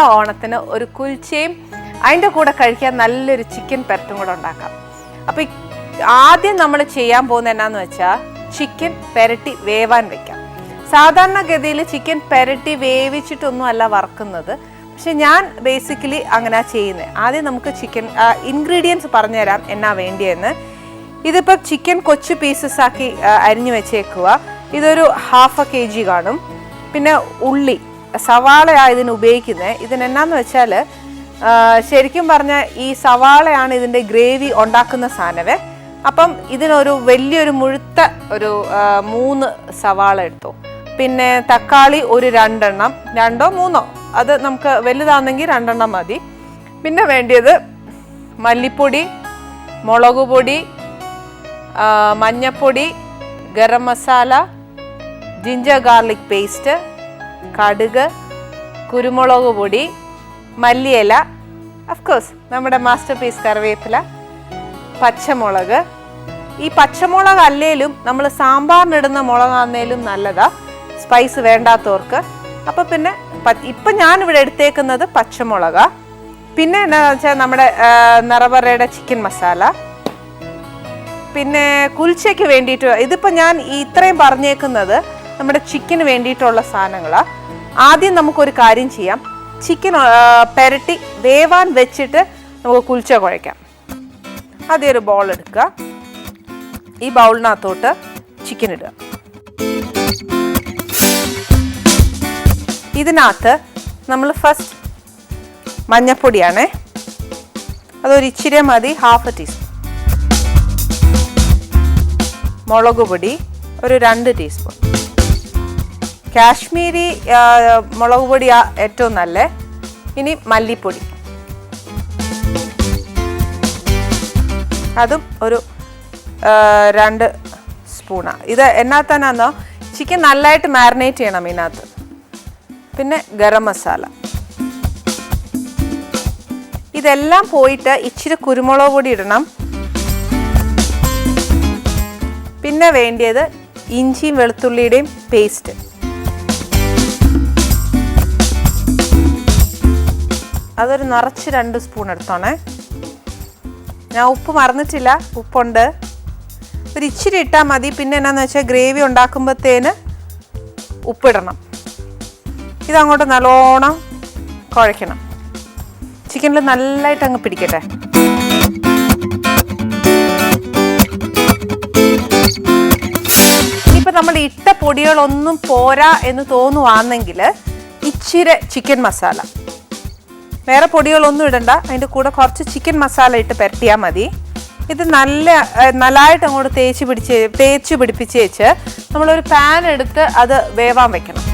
ഓണത്തിന് ഒരു കുൽച്ചയും അതിന്റെ കൂടെ കഴിക്കാൻ നല്ലൊരു ചിക്കൻ പെരട്ടും കൂടെ ഉണ്ടാക്കാം. അപ്പോൾ ആദ്യം നമ്മൾ ചെയ്യാൻ പോകുന്ന എന്നാന്ന് വെച്ചാൽ ചിക്കൻ പെരട്ടി വേവാൻ വെക്കാം. സാധാരണഗതിയിൽ ചിക്കൻ പെരട്ടി വേവിച്ചിട്ടൊന്നും അല്ല വറക്കുന്നത്. പക്ഷെ ഞാൻ ബേസിക്കലി അങ്ങനെ ചെയ്യുന്നത് ആദ്യം നമുക്ക് ചിക്കൻ ഇൻഗ്രീഡിയൻസ് പറഞ്ഞുതരാം എന്നാ വേണ്ടിയെന്ന്. ഇതിപ്പോൾ ചിക്കൻ കൊച്ചു പീസസ് ആക്കി അരിഞ്ഞു വെച്ചേക്കുക ഇതൊരു ഹാഫ് എ കെ ജി കാണും. പിന്നെ ഉള്ളി സവാളയാണ് ഇതിന് ഉപയോഗിക്കുന്നത്. ഇതിനെന്നാന്ന് വെച്ചാൽ ശരിക്കും പറഞ്ഞാൽ ഈ സവാളയാണ് ഇതിന്റെ ഗ്രേവി ഉണ്ടാക്കുന്ന സാധനമേ അപ്പം ഇതിനൊരു വലിയൊരു മുഴുത്ത ഒരു മൂന്ന് സവാള എടുത്തു. പിന്നെ തക്കാളി ഒരു രണ്ടെണ്ണം രണ്ടോ മൂന്നോ അത് നമുക്ക് വലുതാണെങ്കിൽ രണ്ടെണ്ണം മതി. പിന്നെ വേണ്ടിയത് മല്ലിപ്പൊടി മുളക് പൊടി മഞ്ഞപ്പൊടി garam masala ginger garlic paste കടുക് കുരുമുളക് പൊടി മല്ലിയില അഫ്കോഴ്സ് നമ്മുടെ മാസ്റ്റർ പീസ് കറിവേപ്പില പച്ചമുളക്. ഈ പച്ചമുളക് അല്ലേലും നമ്മൾ സാമ്പാറിനിടുന്ന മുളകാന്നേലും നല്ലതാ. സ്പൈസ് വേണ്ടാത്തവർക്ക്. അപ്പോൾ പിന്നെ ഇപ്പം ഞാനിവിടെ എടുത്തേക്കുന്നത് പച്ചമുളക. പിന്നെ എന്താണെന്ന് വെച്ചാൽ നമ്മുടെ നിറവറയുടെ ചിക്കൻ മസാല പിന്നെ കുൽച്ചയ്ക്ക് വേണ്ടിയിട്ട് ഇതിപ്പോൾ ഞാൻ ഇത്രയും പറഞ്ഞേക്കുന്നത് നമ്മുടെ ചിക്കന് വേണ്ടിയിട്ടുള്ള സാധനങ്ങളാണ് ആദ്യം നമുക്കൊരു കാര്യം ചെയ്യാം. ചിക്കൻ പെരട്ടി വേവാൻ വെച്ചിട്ട് നമുക്ക് കുൽച്ച കുഴയ്ക്കാം. ആദ്യം ഒരു ബോൾ എടുക്കുക. ഈ ബൗളിനകത്തോട്ട് ചിക്കൻ ഇടുക. ഇതിനകത്ത് നമ്മൾ ഫസ്റ്റ് മഞ്ഞപ്പൊടിയാണേ. അതൊരു ഇച്ചിരി മതി ഹാഫ് ടീസ്പൂൺ മുളക് പൊടി ഒരു രണ്ട് ടീസ്പൂൺ കാശ്മീരി മുളക് പൊടി ഏറ്റവും നല്ല? ഇനി മല്ലിപ്പൊടി. അതും ഒരു രണ്ട് സ്പൂണാണ് ഇത് എന്നാത്തന്നാന്നോ ചിക്കൻ നല്ലതായിട്ട് മാരിനേറ്റ് ചെയ്യണം ഇതിനകത്ത്. പിന്നെ ഗരം മസാല. ഇതെല്ലാം പോയിട്ട് ഇച്ചിരി കുരുമുളക് പൊടി ഇടണം. പിന്നെ വേണ്ടിയത് ഇഞ്ചിയും വെളുത്തുള്ളിയുടെയും പേസ്റ്റ്. അതൊരു നിറച്ച് രണ്ട് സ്പൂൺ എടുത്തോണേ. ഞാൻ ഉപ്പ് മറന്നിട്ടില്ല ഉപ്പുണ്ട്. ഒരു ഇച്ചിരി ഇട്ടാൽ മതി. പിന്നെ എന്നാന്ന് വെച്ചാൽ ഗ്രേവി ഉണ്ടാക്കുമ്പോഴത്തേന് ഉപ്പിടണം. ഇതങ്ങോട്ട് നല്ലോണം കുഴയ്ക്കണം. ചിക്കനിൽ നല്ലതായിട്ട് അങ്ങ് പിടിക്കട്ടെ. ഇപ്പം നമ്മൾ ഇട്ട പൊടികളൊന്നും പോരാ എന്ന് തോന്നുവാണെങ്കിൽ ഇച്ചിരി ചിക്കൻ മസാല. വേറെ പൊടികളൊന്നും ഇടണ്ട. അതിന്റെ കൂടെ കുറച്ച് ചിക്കൻ മസാല ഇട്ട് പരട്ടിയാൽ മതി. ഇത് നല്ല നല്ലതായിട്ട് അങ്ങോട്ട് തേച്ച് പിടിച്ച് തേച്ച് പിടിപ്പിച്ച് വെച്ച് നമ്മളൊരു പാൻ എടുത്ത് അത് വേവാൻ വെക്കണം.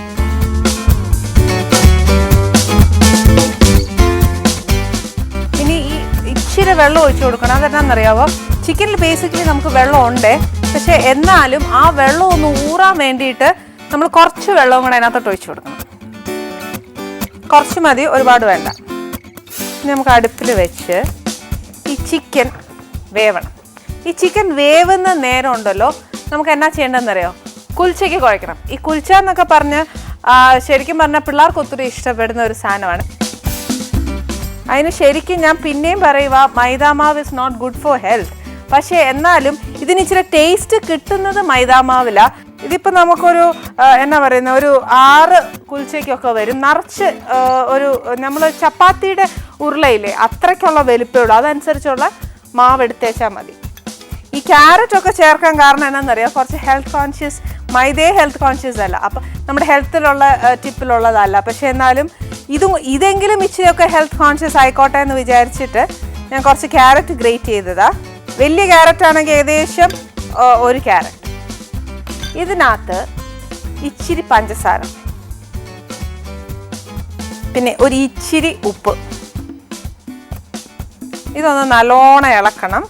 ഇനി ഈ ഇച്ചിരി വെള്ളം ഒഴിച്ചു കൊടുക്കണം. അതെന്നാന്നറിയാവോ? ചിക്കനിൽ ബേസിക്കലി നമുക്ക് വെള്ളം ഉണ്ട് പക്ഷെ എന്നാലും ആ വെള്ളം ഒന്ന് ഊറാൻ വേണ്ടിയിട്ട് നമ്മൾ കുറച്ച് വെള്ളവും കൂടെ അതിനകത്തോട്ട് ഒഴിച്ചു കൊടുക്കണം. കുറച്ച് മതി ഒരുപാട് വേണ്ട. നമുക്ക് അടുപ്പിൽ വെച്ച് ഈ ചിക്കൻ വേവണം. ഈ ചിക്കൻ വേവുന്ന നേരം ഉണ്ടല്ലോ നമുക്ക് എന്നാ ചെയ്യേണ്ടതെന്നറിയോ? കുൽച്ചയ്ക്ക് കുഴക്കണം. ഈ കുൽച്ച എന്നൊക്കെ പറഞ്ഞ് ശരിക്കും പറഞ്ഞാൽ പിള്ളേർക്ക് ഒത്തിരി ഇഷ്ടപ്പെടുന്ന ഒരു സാധനമാണ്. അതിന് ശരിക്കും ഞാൻ പിന്നെയും പറയുക മൈദാമാവ് is not good for health പക്ഷേ എന്നാലും ഇതിന് ഇച്ചിരി ടേസ്റ്റ് കിട്ടുന്നത് മൈദാമാവില. ഇതിപ്പോൾ നമുക്കൊരു എന്നാ പറയുന്ന ഒരു ആറ് കുൽച്ചയ്ക്കൊക്കെ വരും. നിറച്ച് ഒരു നമ്മൾ ചപ്പാത്തിയുടെ ഉരുളയില്ലേ അത്രയ്ക്കുള്ള വലിപ്പമേ ഉള്ളൂ. അതനുസരിച്ചുള്ള മാവ് എടുത്തേച്ചാൽ മതി. ഈ ക്യാരറ്റ് ഒക്കെ ചേർക്കാൻ കാരണം എന്നാണെന്നറിയാം കുറച്ച് ഹെൽത്ത് കോൺഷ്യസ് മൈദേ ഹെൽത്ത് കോൺഷ്യസ് അല്ല. അപ്പം നമ്മുടെ ഹെൽത്തിലുള്ള ടിപ്പിലുള്ളതല്ല. പക്ഷേ എന്നാലും ഇതും ഇതെങ്കിലും ഇച്ചിരിയൊക്കെ ഹെൽത്ത് കോൺഷ്യസ് ആയിക്കോട്ടെ എന്ന് വിചാരിച്ചിട്ട് ഞാൻ കുറച്ച് ക്യാരറ്റ് ഗ്രേറ്റ് ചെയ്തതാണ് വലിയ ക്യാരറ്റ് ആണെങ്കിൽ ഏകദേശം ഒരു ക്യാരറ്റ്. ഇതിനകത്ത് ഇച്ചിരി പഞ്ചസാര. പിന്നെ ഒരു ഇച്ചിരി ഉപ്പ്. ഇതൊന്ന് നല്ലോണം ഇളക്കണം.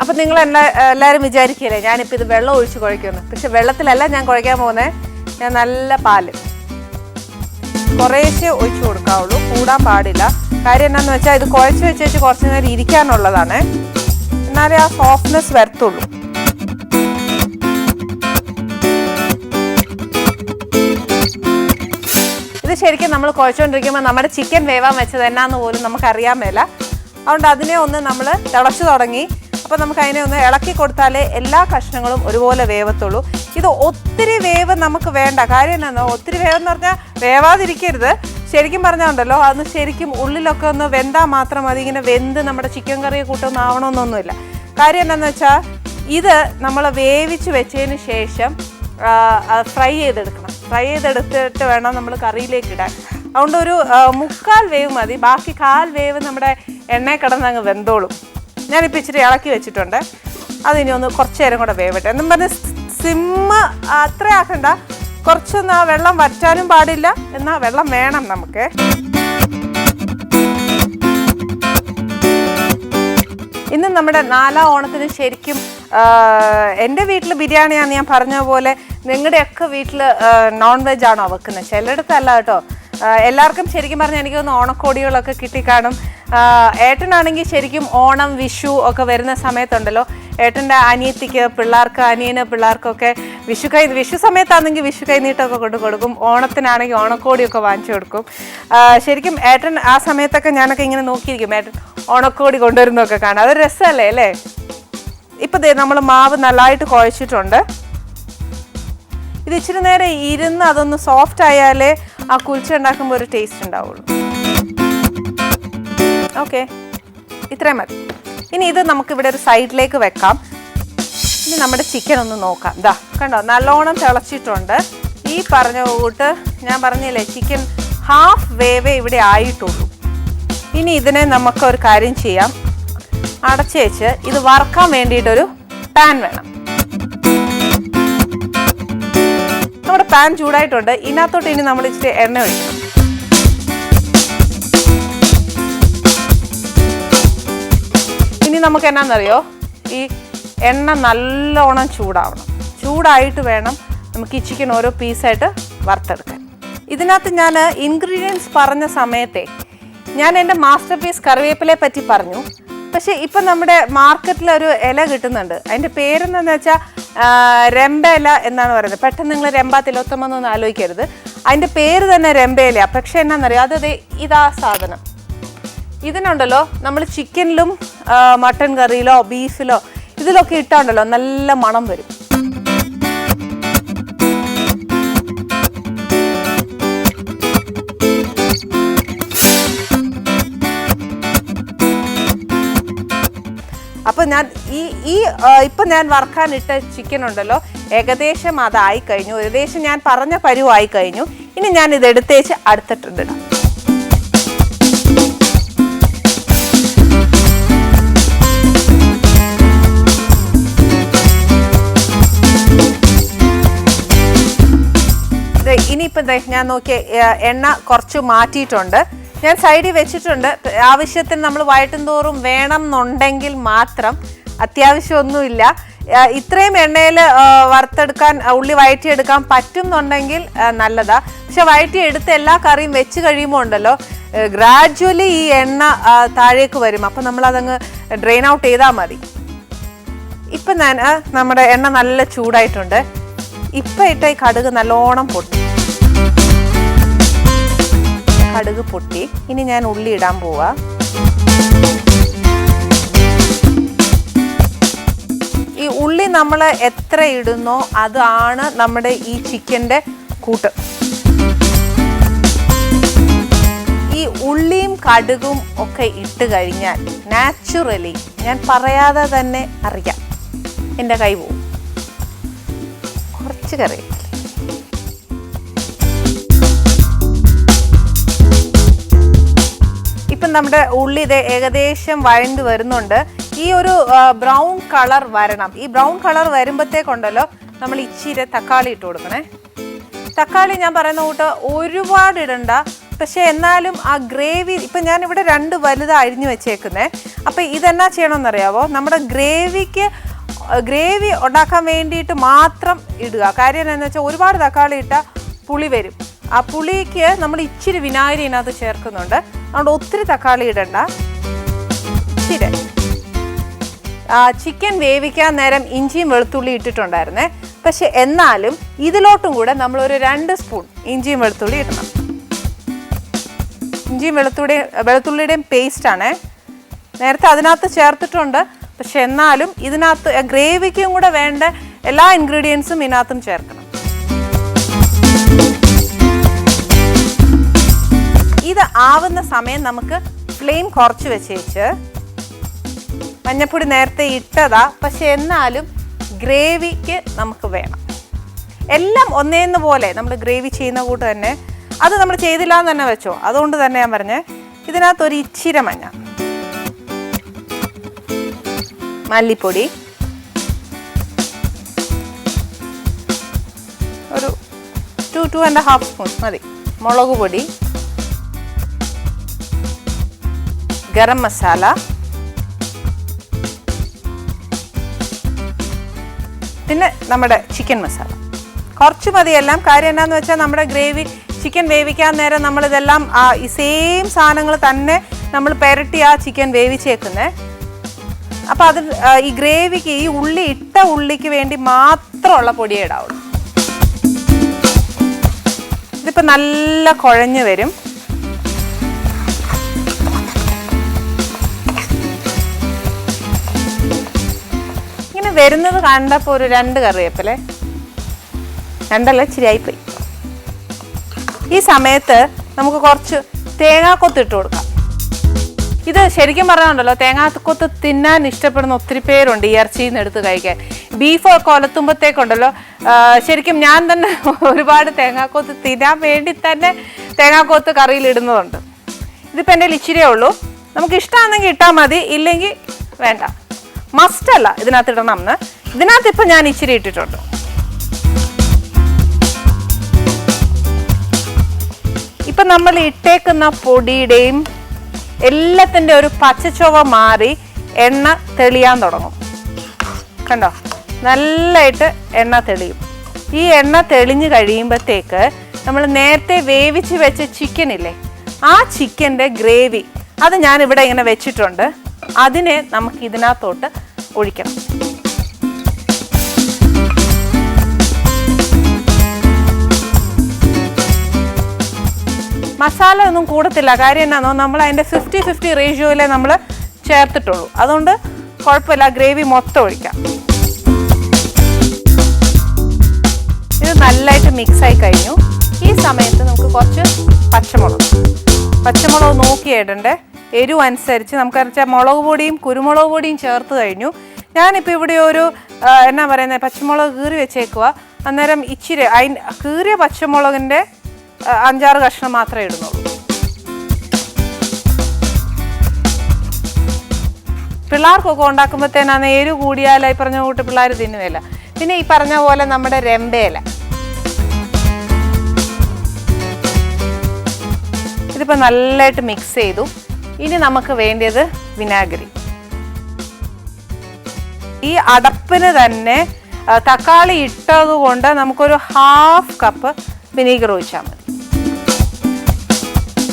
അപ്പം നിങ്ങൾ എല്ലാ എല്ലാവരും വിചാരിക്കില്ലേ ഞാനിപ്പോൾ ഇത് വെള്ളം ഒഴിച്ച് കുഴയ്ക്കുന്നു പക്ഷെ വെള്ളത്തിലല്ല ഞാൻ കുഴയ്ക്കാൻ പോകുന്നത് ഞാൻ നല്ല പാൽ. കുറേശ്ശേ ഒഴിച്ചു കൊടുക്കാവുള്ളൂ കൂടാൻ പാടില്ല. കാര്യം എന്താണെന്ന് വെച്ചാൽ ഇത് കുഴച്ച് വെച്ചേച്ച് കുറച്ച് നേരം ഇരിക്കാനുള്ളതാണ്. എന്നാലേ ആ സോഫ്റ്റ്നെസ് വരത്തുള്ളൂ. ശരിക്കും നമ്മൾ കുഴച്ചുകൊണ്ടിരിക്കുമ്പോൾ നമ്മുടെ ചിക്കൻ വേവാൻ വെച്ചത് എന്നാന്ന് പോലും നമുക്കറിയാൻ മേല. അതുകൊണ്ട് അതിനെ ഒന്ന് നമ്മൾ തിളച്ചു തുടങ്ങി. അപ്പോൾ നമുക്ക് അതിനെ ഒന്ന് ഇളക്കി കൊടുത്താലേ എല്ലാ കഷ്ണങ്ങളും ഒരുപോലെ വേവത്തുള്ളൂ. ഇത് ഒത്തിരി വേവ് നമുക്ക് വേണ്ട. കാര്യം എന്താണെന്നോ ഒത്തിരി വേവ് എന്ന് പറഞ്ഞാൽ വേവാതിരിക്കരുത്. ശരിക്കും പറഞ്ഞുണ്ടല്ലോ അന്ന് ശരിക്കും ഉള്ളിലൊക്കെ ഒന്ന് വെന്താൽ മാത്രം മതി. ഇങ്ങനെ വെന്ത് നമ്മുടെ ചിക്കൻ കറി കൂട്ടൊന്നും ആവണമെന്നൊന്നുമില്ല കാര്യം എന്താണെന്ന് വെച്ചാൽ ഇത് നമ്മൾ വേവിച്ച് വെച്ചതിന് ശേഷം ഫ്രൈ ചെയ്തെടുക്കണം. ഫ്രൈ ചെയ്തെടുത്തിട്ട് വേണം നമ്മൾ കറിയിലേക്ക് ഇടാൻ. അതുകൊണ്ട് ഒരു മുക്കാൽ വേവ് മതി. ബാക്കി കാൽ വേവ് നമ്മുടെ എണ്ണയിൽ കിടന്ന് അങ്ങ് വെന്തോളും. ഞാനിപ്പോൾ ഇച്ചിരി ഇളക്കി വെച്ചിട്ടുണ്ട്. അതിനി ഒന്ന് കുറച്ച് നേരം കൂടെ വേവട്ടെ. എന്നും പറഞ്ഞ് സിമ്മ് അത്ര ആക്കണ്ട. കുറച്ചൊന്ന് ആ വെള്ളം വറ്റാനും പാടില്ല. എന്നാൽ വെള്ളം വേണം നമുക്ക്. ഇന്ന് നമ്മുടെ നാലാം ഓണത്തിന് ശരിക്കും എന്റെ വീട്ടിൽ ബിരിയാണിയാണ് ഞാൻ പറഞ്ഞ പോലെ നിങ്ങളുടെയൊക്കെ വീട്ടിൽ നോൺ വെജ് ആണോ വെക്കുന്നത്? ചിലയിടത്തല്ല കേട്ടോ. എല്ലാവർക്കും ശരിക്കും പറഞ്ഞാൽ എനിക്ക് തോന്നുന്നു ഓണക്കോടികളൊക്കെ കിട്ടിക്കാണും. ഏട്ടനാണെങ്കിൽ ശരിക്കും ഓണം വിഷു ഒക്കെ വരുന്ന സമയത്തുണ്ടല്ലോ. ഏട്ടന്റെ അനിയത്തിക്ക് പിള്ളേർക്ക് അനിയന് പിള്ളേർക്കൊക്കെ വിഷു കൈ വിഷു സമയത്താണെങ്കിൽ വിഷു കൈനീട്ടമൊക്കെ കൊണ്ട് കൊടുക്കും. ഓണത്തിനാണെങ്കിൽ ഓണക്കോടിയൊക്കെ വാങ്ങിച്ചു കൊടുക്കും. ശരിക്കും ഏട്ടൻ ആ സമയത്തൊക്കെ ഞാനൊക്കെ ഇങ്ങനെ നോക്കിയിരിക്കും. ഏട്ടൻ ഓണക്കോടി കൊണ്ടുവരുന്നതൊക്കെ കാണാം. അതൊരു രസമല്ലേ അല്ലേ? ഇപ്പം ദേ നമ്മൾ മാവ് നല്ലതായിട്ട് കുഴച്ചിട്ടുണ്ട്. ഇത് ഇച്ചിരി നേരം ഇരുന്ന് അതൊന്ന് സോഫ്റ്റ് ആയാലേ ആ കുൽച്ച ഉണ്ടാക്കുമ്പോൾ ഒരു ടേസ്റ്റ് ഉണ്ടാവുള്ളൂ. ഓക്കെ ഇത്രയും മതി. ഇനി ഇത് നമുക്കിവിടെ ഒരു സൈഡിലേക്ക് വെക്കാം. ഇനി നമ്മുടെ ചിക്കൻ ഒന്ന് നോക്കാം. ദാ കണ്ടോ? നല്ലോണം തിളച്ചിട്ടുണ്ട്. ഈ പറഞ്ഞ കൂട്ട് ഞാൻ പറഞ്ഞില്ലേ ചിക്കൻ ഹാഫ് വേവേ ഇവിടെ ആയിട്ടുള്ളൂ. ഇനി ഇതിനെ നമുക്ക് ഒരു കാര്യം ചെയ്യാം. അടച്ചു വെച്ച് ഇത് വറക്കാൻ വേണ്ടിയിട്ടൊരു പാൻ വേണം. നമ്മുടെ പാൻ ചൂടായിട്ടുണ്ട്. ഇതിനകത്തോട്ട് ഇനി നമ്മൾ ഇച്ചിരി എണ്ണ ഒഴിക്കണം ഇനി നമുക്ക് എന്നാന്നറിയോ? ഈ എണ്ണ നല്ലോണം ചൂടാവണം. ചൂടായിട്ട് വേണം നമുക്ക് ഈ ചിക്കൻ ഓരോ പീസായിട്ട് വറുത്തെടുക്കാൻ. ഇതിനകത്ത് ഞാൻ ഇൻഗ്രീഡിയൻസ് പറഞ്ഞ സമയത്തെ ഞാൻ എന്റെ മാസ്റ്റർ പീസ് കറിവേപ്പിലെ പറ്റി പറഞ്ഞു. പക്ഷേ ഇപ്പം നമ്മുടെ മാർക്കറ്റിൽ ഒരു ഇല കിട്ടുന്നുണ്ട്. അതിന്റെ പേരെന്താണെന്ന് വെച്ചാൽ രംബ ഇല എന്നാണ് പറയുന്നത്. പെട്ടെന്ന് നിങ്ങൾ രംബ തിലോത്തമെന്നൊന്നും ആലോചിക്കരുത്. അതിന്റെ പേര് തന്നെ ഇല പക്ഷേ എന്നാണെന്നറിയോ അത് ദേ ഇതാ സാധനം. ഇതിനുണ്ടല്ലോ നമ്മൾ ചിക്കനിലും മട്ടൺ കറിയിലോ ബീഫിലോ ഇതിലൊക്കെ ഇട്ടാണ്ടല്ലോ നല്ല മണം വരും. അപ്പൊ ഞാൻ ഈ ഈ ഇപ്പൊ ഞാൻ ഇട്ട ചിക്കൻ ഉണ്ടല്ലോ ഏകദേശം അതായി കഴിഞ്ഞു. ഏകദേശം ഞാൻ പറഞ്ഞ പരുവായി കഴിഞ്ഞു. ഇനി ഞാൻ ഇത് എടുത്തേച്ച് അടുത്തിട്ടിടാം ദേ, ഇനിയിപ്പം ഞാൻ നോക്കിയ എണ്ണ കുറച്ച് മാറ്റിയിട്ടുണ്ട്. ഞാൻ സൈഡിൽ വെച്ചിട്ടുണ്ട്. ആവശ്യത്തിന് നമ്മൾ വയറ്റും തോറും വേണം എന്നുണ്ടെങ്കിൽ മാത്രം. അത്യാവശ്യമൊന്നുമില്ല. ഇത്രയും എണ്ണയിൽ വറുത്തെടുക്കാൻ ഉള്ളി വയറ്റിയെടുക്കാൻ പറ്റും എന്നുണ്ടെങ്കിൽ നല്ലതാ. പക്ഷെ വയറ്റിയെടുത്ത് എല്ലാ കറിയും വെച്ച് കഴിയുമ്പോൾ ഉണ്ടല്ലോ ഗ്രാജുവലി ഈ എണ്ണ താഴേക്ക് വരും. അപ്പം നമ്മളതങ്ങ് ഡ്രെയിൻ ഔട്ട് ചെയ്താൽ മതി. ഇപ്പം ഞാൻ നമ്മുടെ എണ്ണ നല്ല ചൂടായിട്ടുണ്ട്. ഇപ്പം ഇട്ട ഈ കടുക് നല്ലോണം പൊട്ടി. കടുക് പൊട്ടി. ഇനി ഞാൻ ഉള്ളി ഇടാൻ പോവാ. ഈ ഉള്ളി നമ്മൾ എത്ര ഇടുന്നോ അതാണ് നമ്മുടെ ഈ ചിക്കന്റെ കൂട്ട്. ഈ ഉള്ളിയും കടുകും ഒക്കെ ഇട്ട് കഴിഞ്ഞാൽ നാച്ചുറലി ഞാൻ പറയാതെ തന്നെ അറിയാം. എന്റെ കൈ പോവും. കുറച്ച് കറി. ഇപ്പം നമ്മുടെ ഉള്ളി ഇത് ഏകദേശം വഴണ്ട് വരുന്നുണ്ട്. ഈ ഒരു ബ്രൗൺ കളർ വരണം. ഈ ബ്രൗൺ കളർ വരുമ്പോഴത്തേക്കുണ്ടല്ലോ നമ്മൾ ഇച്ചിരി തക്കാളി ഇട്ട് കൊടുക്കണേ. തക്കാളി ഞാൻ പറയുന്ന കൂട്ട് ഒരുപാട് ഇടണ്ട. പക്ഷേ എന്നാലും ആ ഗ്രേവി ഇപ്പം ഞാൻ ഇവിടെ രണ്ട് വലുത് അരിഞ്ഞു വെച്ചേക്കുന്നേ. അപ്പം ഇതെന്നാ ചെയ്യണമെന്നറിയാവോ? നമ്മുടെ ഗ്രേവിക്ക് ഗ്രേവി ഉണ്ടാക്കാൻ വേണ്ടിയിട്ട് മാത്രം ഇടുക. കാര്യം എന്താണെന്ന് വെച്ചാൽ ഒരുപാട് തക്കാളി ഇട്ടാൽ പുളി വരും. ആ പുളിക്ക് നമ്മൾ ഇച്ചിരി വിനാഗിരി ഇതിനകത്ത് ചേർക്കുന്നുണ്ട്. അതുകൊണ്ട് ഒത്തിരി തക്കാളി ഇടണ്ട. ഇച്ചിരി. ചിക്കൻ വേവിക്കാൻ നേരം ഇഞ്ചിയും വെളുത്തുള്ളി ഇട്ടിട്ടുണ്ടായിരുന്നേ. പക്ഷെ എന്നാലും ഇതിലോട്ടും കൂടെ നമ്മൾ ഒരു രണ്ട് സ്പൂൺ ഇഞ്ചിയും വെളുത്തുള്ളി ഇടണം. ഇഞ്ചിയും വെളുത്തുള്ളിയും വെളുത്തുള്ളിയുടെയും പേസ്റ്റാണ്. നേരത്തെ അതിനകത്ത് ചേർത്തിട്ടുണ്ട്. പക്ഷെ എന്നാലും ഇതിനകത്ത് ഗ്രേവിക്കും കൂടെ വേണ്ട എല്ലാ ഇൻഗ്രീഡിയൻസും ഇതിനകത്തും ചേർക്കണം. ഇത് ആവുന്ന സമയം നമുക്ക് ഫ്ലെയിം കുറച്ച് വെച്ചേച്ച് മഞ്ഞപ്പൊടി നേരത്തെ ഇട്ടതാ. പക്ഷെ എന്നാലും ഗ്രേവിക്ക് നമുക്ക് വേണം. എല്ലാം ഒന്നേന്ന് പോലെ നമ്മൾ ഗ്രേവി ചെയ്യുന്ന കൂട്ട് തന്നെ. അത് നമ്മൾ ചെയ്തില്ല എന്ന് തന്നെ വെച്ചോ. അതുകൊണ്ട് തന്നെ ഞാൻ പറഞ്ഞേ ഇതിനകത്ത് ഒരു ഇച്ചിര മഞ്ഞ. മല്ലിപ്പൊടി. ഒരു two two and half spoon മതി. മുളക് പൊടി. ഗരം മസാല. പിന്നെ നമ്മുടെ ചിക്കൻ മസാല കുറച്ച് മതിയെല്ലാം കാര്യം എന്നാന്ന് വെച്ചാൽ നമ്മുടെ ഗ്രേവി ചിക്കൻ വേവിക്കാൻ നേരം നമ്മളിതെല്ലാം ഈ സെയിം സാധനങ്ങൾ തന്നെ നമ്മൾ പെരട്ടി ആ ചിക്കൻ വേവിച്ചേക്കുന്നത് അപ്പം അത് ഈ ഗ്രേവിക്ക് ഈ ഉള്ളി ഇട്ട ഉള്ളിക്ക് വേണ്ടി മാത്രമുള്ള പൊടിയേ ഇടാവുള്ളൂ. ഇതിപ്പോൾ നല്ല കുഴഞ്ഞു വരും. വരുന്നത് കണ്ടപ്പോൾ ഒരു രണ്ട് കറിവേപ്പിലെ. രണ്ടല്ല ഇച്ചിരി പോയി ഈ സമയത്ത് നമുക്ക് കുറച്ച് തേങ്ങാക്കൊത്ത് ഇട്ട് കൊടുക്കാം. ഇത് ശരിക്കും പറഞ്ഞുണ്ടല്ലോ തേങ്ങാക്കൊത്ത് തിന്നാൻ ഇഷ്ടപ്പെടുന്ന ഒത്തിരി പേരുണ്ട് ഇറച്ചിയിൽ നിന്ന് എടുത്ത് കഴിക്കാൻ. ബീഫ് ഒക്കെ ഒലത്തുമ്പത്തേക്കുണ്ടല്ലോ ശരിക്കും ഞാൻ തന്നെ ഒരുപാട് തേങ്ങാക്കൊത്ത് തിന്നാൻ വേണ്ടി തന്നെ തേങ്ങാക്കൊത്ത് കറിയിൽ ഇടുന്നതുണ്ട്. ഇതിപ്പോൾ എന്റെ ഇച്ചിരിയേ ഉള്ളൂ. നമുക്ക് ഇഷ്ടമാണെങ്കിൽ ഇട്ടാൽ മതി ഇല്ലെങ്കിൽ വേണ്ട. മസ്റ്റ് അല്ല ഇതിനകത്ത് ഇടണം എന്ന്. ഇതിനകത്ത് ഇപ്പം ഞാൻ ഇച്ചിരി ഇട്ടിട്ടുണ്ട്. ഇപ്പം നമ്മൾ ഇട്ടേക്കുന്ന പൊടിയുടെയും എല്ലാത്തിന്റെ ഒരു പച്ചച്ചുവ മാറി എണ്ണ തെളിയാൻ തുടങ്ങും. കണ്ടോ? നല്ലതായിട്ട് എണ്ണ തെളിയും. ഈ എണ്ണ തെളിഞ്ഞ് കഴിയുമ്പോഴത്തേക്ക് നമ്മൾ നേരത്തെ വേവിച്ച് വെച്ച ചിക്കൻ ഇല്ലേ? ആ ചിക്കന്റെ ഗ്രേവി അത് ഞാൻ ഇവിടെ ഇങ്ങനെ വെച്ചിട്ടുണ്ട്. അതിനെ നമുക്ക് ഇതിനകത്തോട്ട് ഒഴിക്കണം. മസാല ഒന്നും കൂടത്തില്ല. കാര്യം എന്നാന്നോ? നമ്മൾ അതിന്റെ ഫിഫ്റ്റി ഫിഫ്റ്റി റേഷ്യോയിലേ നമ്മൾ ചേർത്തിട്ടുള്ളൂ. അതുകൊണ്ട് കുഴപ്പമില്ല. ഗ്രേവി മൊത്തം ഒഴിക്കാം. ഇത് നല്ലതായിട്ട് മിക്സായി കഴിഞ്ഞു. ഈ സമയത്ത് നമുക്ക് കുറച്ച് പച്ചമുളക്. പച്ചമുളക് നോക്കി ഇടണ്ടേ? എരിവ് അനുസരിച്ച് നമുക്ക് വെച്ചാൽ മുളക് പൊടിയും കുരുമുളക് പൊടിയും ചേർത്ത് കഴിഞ്ഞു. ഞാനിപ്പോൾ ഇവിടെ ഒരു എന്നാ പറയുന്നത് പച്ചമുളക് കീറി വെച്ചേക്കുക അന്നേരം ഇച്ചിരി അയി കീറിയ പച്ചമുളകിന്റെ അഞ്ചാറ് കഷ്ണം മാത്രമേ ഇടുന്നുള്ളൂ. പിള്ളേർക്കൊക്കെ ഉണ്ടാക്കുമ്പോഴത്തേനാണ് എരിവ് കൂടിയാലായി പറഞ്ഞ കൂട്ട് പിള്ളേർ തിന്നുകയില്ല പിന്നെ ഈ പറഞ്ഞ പോലെ നമ്മുടെ രമ്പേല ഇതിപ്പോൾ നല്ലതായിട്ട് മിക്സ് ചെയ്തു. ഇനി നമുക്ക് വേണ്ടിയത് വിനാഗിരി. ഈ അടപ്പിന് തന്നെ തക്കാളി ഇട്ടത് കൊണ്ട് നമുക്കൊരു ഹാഫ് കപ്പ് വിനീഗർ ഒഴിച്ചാൽ മതി.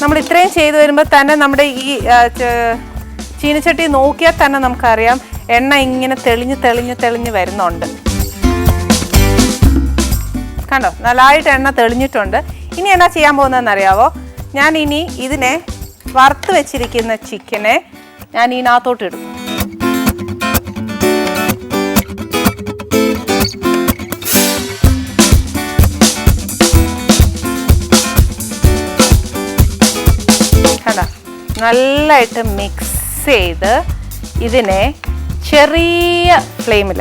നമ്മൾ ഇത്രയും ചെയ്തു വരുമ്പോൾ തന്നെ നമ്മുടെ ഈ ചീനച്ചട്ടി നോക്കിയാൽ തന്നെ നമുക്കറിയാം എണ്ണ ഇങ്ങനെ തെളിഞ്ഞ് തെളിഞ്ഞ് തെളിഞ്ഞ് വരുന്നുണ്ട്. കണ്ടോ? നല്ലതായിട്ട് എണ്ണ തെളിഞ്ഞിട്ടുണ്ട്. ഇനി എന്നാ ചെയ്യാൻ പോകുന്നതെന്ന് അറിയാവോ ഞാൻ ഇനി ഇതിനെ വറുത്ത് വെച്ചിരിക്കുന്ന ചിക്കനെ ഞാൻ ഇതിനകത്തോട്ട് ഇടും. കണ്ട? നല്ലതായിട്ട് മിക്സ് ചെയ്ത് ഇതിനെ ചെറിയ ഫ്ലെയിമിൽ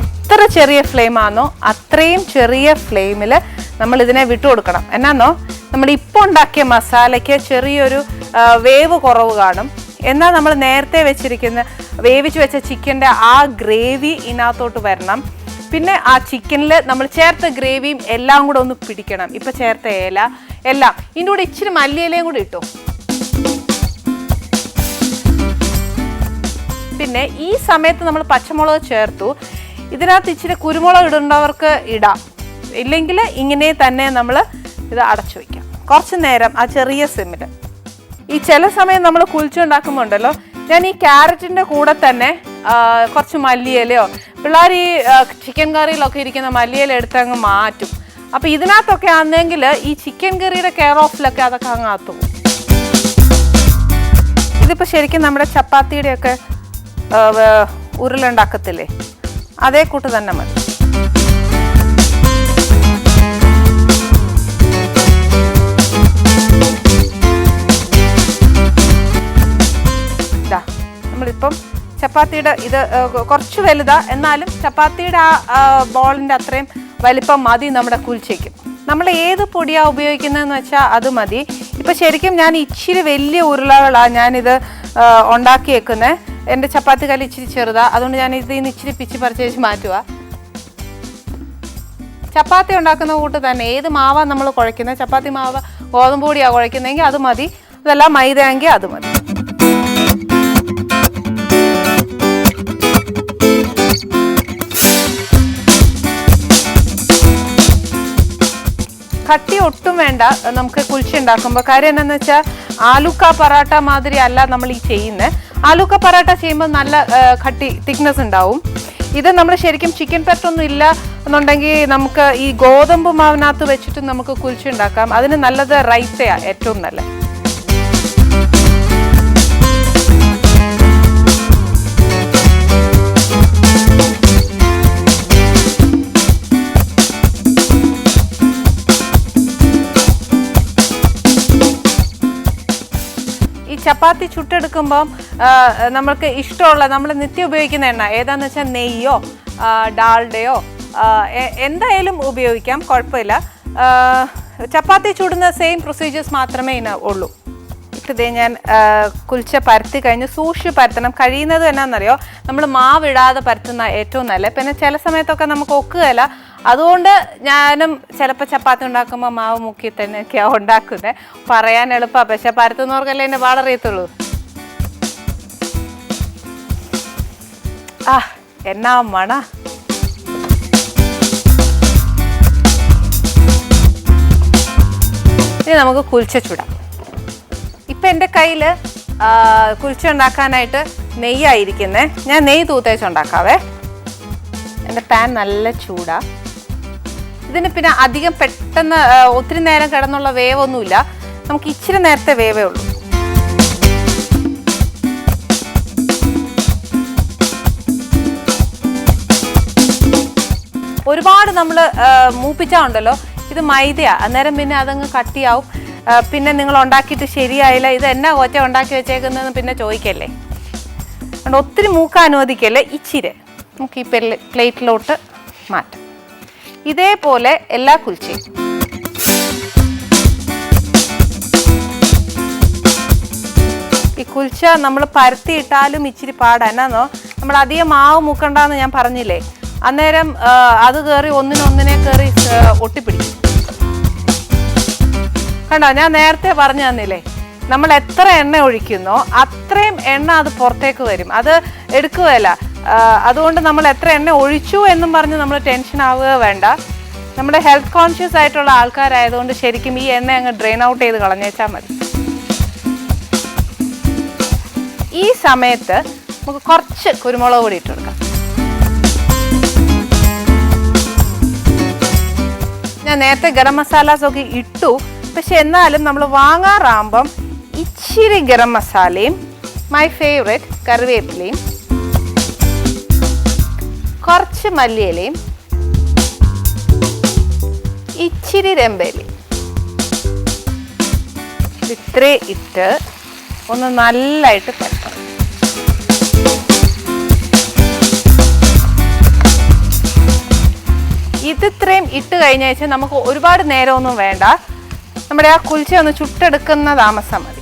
എത്ര ചെറിയ ഫ്ലെയിമാണോ അത്രയും ചെറിയ ഫ്ലെയിമിൽ നമ്മൾ ഇതിനെ വിട്ടു കൊടുക്കണം എന്നാന്നോ? നമ്മൾ ഇപ്പോൾ ഉണ്ടാക്കിയ മസാലയ്ക്ക് ചെറിയൊരു വേവ് കുറവ് കാണും. എന്നാൽ നമ്മൾ നേരത്തെ വെച്ചിരിക്കുന്ന വേവിച്ച് വെച്ച ചിക്കന്റെ ആ ഗ്രേവി ഇതിനകത്തോട്ട് വരണം. പിന്നെ ആ ചിക്കനിൽ നമ്മൾ ചേർത്ത ഗ്രേവിയും എല്ലാം കൂടെ ഒന്ന് പിടിക്കണം. ഇപ്പം ചേർത്ത ഇല എല്ലാം. ഇതിന്റെ കൂടെ ഇച്ചിരി മല്ലിയിലയും കൂടി ഇട്ടു. പിന്നെ ഈ സമയത്ത് നമ്മൾ പച്ചമുളക് ചേർത്തു. ഇതിനകത്ത് ഇച്ചിരി കുരുമുളക് ഇടേണ്ടവർക്ക് ഇടാം. ഇല്ലെങ്കിൽ ഇങ്ങനെ തന്നെ നമ്മൾ ഇത് അടച്ചു വയ്ക്കാം കുറച്ച് നേരം ആ ചെറിയ സിമ്മിൽ ഈ ചില സമയം നമ്മൾ കുളിച്ചുണ്ടാക്കുമ്പോൾ ഉണ്ടല്ലോ ഞാൻ ഈ ക്യാരറ്റിന്റെ കൂടെ തന്നെ കുറച്ച് മല്ലിയിലയോ പിള്ളേർ ഈ ചിക്കൻ കറിയിലൊക്കെ ഇരിക്കുന്ന മല്ലിയില എടുത്ത് അങ്ങ് മാറ്റും. അപ്പോൾ ഇതിനകത്തൊക്കെ ആണെങ്കിൽ ഈ ചിക്കൻ കറിയുടെ കെയർ ഓഫിലൊക്കെ അതൊക്കെ അങ്ങ് ആത്തു ഇതിപ്പോൾ ശരിക്കും നമ്മുടെ ചപ്പാത്തിയുടെയൊക്കെ ഉരുളുണ്ടാക്കത്തില്ലേ അതേ കൂട്ട് തന്നെ മതി. ചപ്പാത്തിയുടെ ഇത് കുറച്ച് വലുതാ. എന്നാലും ചപ്പാത്തിയുടെ ആ ബോളിന്റെ അത്രയും വലിപ്പം മതി നമ്മുടെ കുൽച്ചയ്ക്ക്. നമ്മൾ ഏത് പൊടിയാണ് ഉപയോഗിക്കുന്നതെന്ന് വെച്ചാൽ അത് മതി. ഇപ്പം ശരിക്കും ഞാൻ ഇച്ചിരി വലിയ ഉരുളകളാണ് ഞാനിത് ഉണ്ടാക്കി ഉണ്ടാക്കിയേക്കുന്നത് എന്റെ ചപ്പാത്തി കല്ല് ഇച്ചിരി ചെറുതാണ് അതുകൊണ്ട് ഞാൻ ഇതിൽ നിന്ന് ഇച്ചിരി പിച്ചി പറിച്ചേച്ച് മാറ്റുക ചപ്പാത്തി ഉണ്ടാക്കുന്ന കൂട്ട് തന്നെ ഏത് മാവാണ് നമ്മൾ കുഴയ്ക്കുന്നത് ചപ്പാത്തി മാവ് ഗോതമ്പ് പൊടിയാണ് കുഴക്കുന്നതെങ്കിൽ അത് മതി. അതല്ല മൈദയെങ്കിൽ അത് മതി. കട്ടി ഒട്ടും വേണ്ട. നമുക്ക് കുൽച്ച ഉണ്ടാക്കുമ്പോൾ കാര്യം എന്താണെന്ന് വെച്ചാൽ ആലുക്ക പറാട്ട മാതിരി അല്ല നമ്മൾ ഈ ചെയ്യുന്നത് ആലുക്ക പറാട്ട ചെയ്യുമ്പോൾ നല്ല കട്ടി തിക്നെസ് ഉണ്ടാവും. ഇത് നമ്മൾ ശരിക്കും ചിക്കൻ പെറ്റൊന്നും ഇല്ല എന്നുണ്ടെങ്കിൽ നമുക്ക് ഈ ഗോതമ്പ് മാവിനകത്ത് വെച്ചിട്ട് നമുക്ക് കുൽച്ച ഉണ്ടാക്കാം. അതിന് നല്ലത് റൈത്തയാണ് ഏറ്റവും നല്ലത്. ചപ്പാത്തി ചുട്ടെടുക്കുമ്പം നമ്മൾക്ക് ഇഷ്ടമുള്ള നമ്മൾ നിത്യം ഉപയോഗിക്കുന്ന എണ്ണ ഏതാന്ന് വെച്ചാൽ നെയ്യോ ഡാൾഡയോ എന്തായാലും ഉപയോഗിക്കാം കുഴപ്പമില്ല. ചപ്പാത്തി ചുടുന്ന സെയിം പ്രൊസീജിയേഴ്സ് മാത്രമേ ഇതിന് ഉള്ളൂ. ഇതേ ഞാൻ കുൽച്ച പരത്തി കഴിഞ്ഞ് സൂക്ഷിച്ച് പരത്തണം. കഴിയുന്നത് എന്നാണെന്നറിയോ നമ്മൾ മാവിടാതെ പരത്തുന്ന ഏറ്റവും നല്ല പിന്നെ ചില സമയത്തൊക്കെ നമുക്ക് ഒക്കുകയില്ല. അതുകൊണ്ട് ഞാനും ചിലപ്പോൾ ചപ്പാത്തി ഉണ്ടാക്കുമ്പോൾ മാവ് മുക്കി തന്നെയൊക്കെയാണ് ഉണ്ടാക്കുന്നത് പറയാൻ എളുപ്പമാണ് പക്ഷെ പരത്തുന്നവർക്കല്ലേ എന്നെ വളറിയത്തുള്ളൂ. ആ എന്നാ മണ. ഇനി നമുക്ക് കുൽച്ച ചുടാം. ഇപ്പം എന്റെ കയ്യിൽ കുൽച്ച ഉണ്ടാക്കാനായിട്ട് നെയ്യായിരിക്കുന്നത് ഞാൻ നെയ്യ് തൂത്തേച്ച് ഉണ്ടാക്കാവേ. എന്റെ പാൻ നല്ല ചൂടാ. ഇതിന് പിന്നെ അധികം പെട്ടെന്ന് ഒത്തിരി നേരം കിടന്നുള്ള വേവൊന്നുമില്ല. നമുക്ക് ഇച്ചിരി നേരത്തെ വേവേ ഉള്ളൂ. ഒരുപാട് നമ്മൾ മൂപ്പിച്ചാൽ ഉണ്ടല്ലോ ഇത് മൈദയാ. അന്നേരം പിന്നെ അതങ്ങ് കട്ടിയാവും. പിന്നെ നിങ്ങൾ ഉണ്ടാക്കിയിട്ട് ശരിയായില്ല. ഇത് എന്നാ ഒറ്റ ഉണ്ടാക്കി വെച്ചേക്കുന്നതെന്ന് പിന്നെ ചോദിക്കല്ലേ? അതുകൊണ്ട് ഒത്തിരി മൂക്ക അനുവദിക്കല്ലേ? ഇച്ചിരി. നമുക്ക് ഈ പ്ലേറ്റിലോട്ട് മാറ്റാം. ഇതേപോലെ എല്ലാ കുൽച്ചയും. ഈ കുൽച്ച നമ്മൾ പരത്തിയിട്ടാലും ഇച്ചിരി പാടാ. എന്നാന്നോ? നമ്മൾ അധികം മാവ് മൂക്കണ്ടെന്ന് ഞാൻ പറഞ്ഞില്ലേ? അന്നേരം അത് കയറി ഒന്നിനൊന്നിനെ കയറി ഒട്ടിപ്പിടിക്കും. കണ്ടോ? ഞാൻ നേരത്തെ പറഞ്ഞു തന്നില്ലേ? നമ്മൾ എത്ര എണ്ണ ഒഴിക്കുന്നോ അത്രയും എണ്ണ അത് പുറത്തേക്ക് വരും. അത് എടുക്കുകയല്ല. അതുകൊണ്ട് നമ്മൾ എത്ര എണ്ണ ഒഴിച്ചു എന്നും പറഞ്ഞ് നമ്മൾ ടെൻഷൻ ആവുക വേണ്ട. നമ്മുടെ ഹെൽത്ത് കോൺഷ്യസ് ആയിട്ടുള്ള ആൾക്കാരായതുകൊണ്ട് ശരിക്കും ഈ എണ്ണ അങ്ങ് ഡ്രെയിൻ ഔട്ട് ചെയ്ത് കളഞ്ഞേച്ചാൽ മതി. ഈ സമയത്ത് നമുക്ക് കുറച്ച് കുരുമുളക് പൊടി ഇട്ട് കൊടുക്കാം. ഞാൻ നേരത്തെ ഗരം മസാലാസ് ഒക്കെ ഇട്ടു. പക്ഷെ എന്നാലും നമ്മൾ വാങ്ങാറാകുമ്പം ഇച്ചിരി ഗരം മസാലയും മൈ ഫേവറേറ്റ് കറിവേപ്പിലയും കുറച്ച് മല്ലിയിലയും ഇച്ചിരി രമ്പേലയും ഇത്രേ ഇട്ട് ഒന്ന് നല്ലതായിട്ട് പരത്തണം. ഇത് ഇത്രയും ഇട്ട് കഴിഞ്ഞ നമുക്ക് ഒരുപാട് നേരമൊന്നും വേണ്ട. നമ്മുടെ ആ കുൽച്ച ഒന്ന് ചുട്ടെടുക്കുന്ന താമസം മതി.